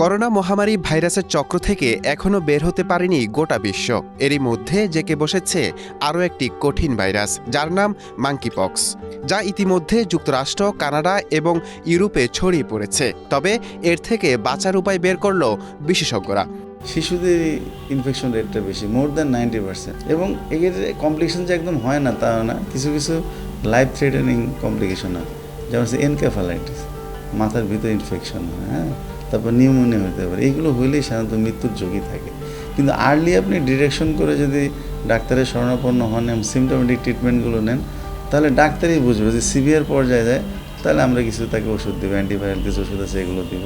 Corona মহামারী ভাইরাসের চক্র থেকে এখনও বের হতে পারেনি গোটা বিশ্ব। এরই মধ্যে জেকে বসেছে আরও একটি কঠিন ভাইরাস, যার নাম মাঙ্কিপক্স যা ইতিমধ্যে যুক্তরাষ্ট্র, কানাডা এবং ইউরোপে ছড়িয়ে পড়েছে। তবে এর থেকে বাঁচার উপায় বের করল বিশেষজ্ঞরা। শিশুদের ইনফেকশন রেটটা বেশি মোর দ্যান নাইনটি পার্সেন্ট এবং এর কমপ্লিকেশন যে একদম হয় না, তা না। কিছু কিছু লাইফ থ্রেটেনিং কমপ্লিকেশন হয়। যেমন এনকেফালাইটিস মাথার ভিতরে ইনফেকশন হয় হ্যাঁ? তারপর নিউমোনিয়া হতে পারে এইগুলো হইলেই সাধারণত মৃত্যুর ঝুঁকি থাকে। কিন্তু আর্লি আপনি ডিরেকশন করে যদি ডাক্তারের শরণাপন্ন হন এবং সিমটোমেটিক ট্রিটমেন্টগুলো নেন, তাহলে ডাক্তারই বুঝবে যে সিভিয়ার পর্যায়ে যায়, তাহলে আমরা কিছু তাকে ওষুধ দেবো অ্যান্টিভাইরাল কিছু ওষুধ আছে, এগুলো দিব।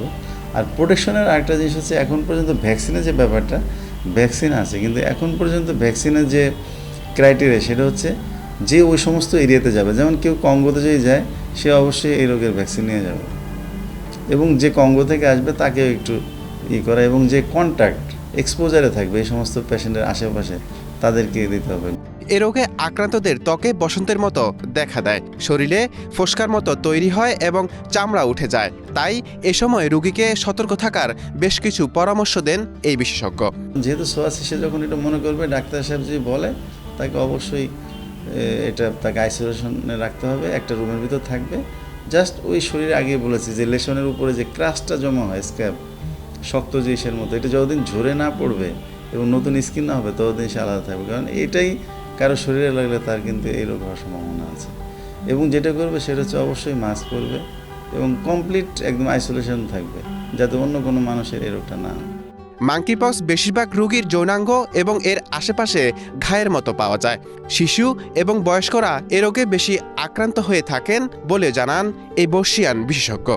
আর প্রোটেকশনের আরেকটা জিনিস হচ্ছে, এখন পর্যন্ত ভ্যাকসিনের যে ব্যাপারটা ভ্যাকসিন আছে, কিন্তু এখন পর্যন্ত ভ্যাকসিনের যে ক্রাইটেরিয়া সেটা হচ্ছে যে ওই সমস্ত এরিয়াতে যাবে। যেমন কেউ কঙ্গোতে যদি যায়, সে অবশ্যই এই রোগের ভ্যাকসিন নিয়ে যাবে। এবং যে কঙ্গো থেকে আসবে তাকেও একটু ই করা এবং যে কন্ট্যাক্ট এক্সপোজারে থাকবে এই সমস্ত পেশেন্টের আশেপাশে তাদেরকে দিতে হবে। এ রোগে আক্রান্তদের ত্বকে বসন্তের মতো দেখা দেয় শরীরে ফোসকার মতো তৈরি হয় এবং চামড়া উঠে যায়। তাই এ সময় রোগীকে সতর্ক থাকার বেশ কিছু পরামর্শ দেন এই বিশেষজ্ঞ। যেহেতু সোয়াসি সে যখন এটা মনে করবে ডাক্তার সাহেব যদি বলে তাকে অবশ্যই এটা তাকে আইসোলেশনে রাখতে হবে একটা রুমের ভিতর থাকবে। জাস্ট ওই শরীরে আগে বলেছি যে লেশনের উপরে যে ক্রাশটা জমা হয় স্ক্যাব শক্ত জিনিসের মতো, এটা যতদিন ঝরে না পড়বে এবং নতুন স্কিন না হবে, ততদিন সে আলাদা থাকবে। কারণ এটাই কারও শরীরে লাগলে তার কিন্তু এই রোগ হওয়ার সম্ভাবনা আছে। এবং যেটা করবে সেটা হচ্ছে অবশ্যই মাস্ক করবে এবং কমপ্লিট একদম আইসোলেশন থাকবে, যাতে অন্য কোনো মানুষের এই রোগটা না হয়। মাঙ্কিপক্স বেশিরভাগ রোগীর যৌনাঙ্গ এবং এর আশেপাশে ঘায়ের মতো পাওয়া যায়। শিশু এবং বয়স্করা এ রোগে বেশি আক্রান্ত হয়ে থাকেন বলে জানান এই বর্ষিয়ান বিশেষজ্ঞ।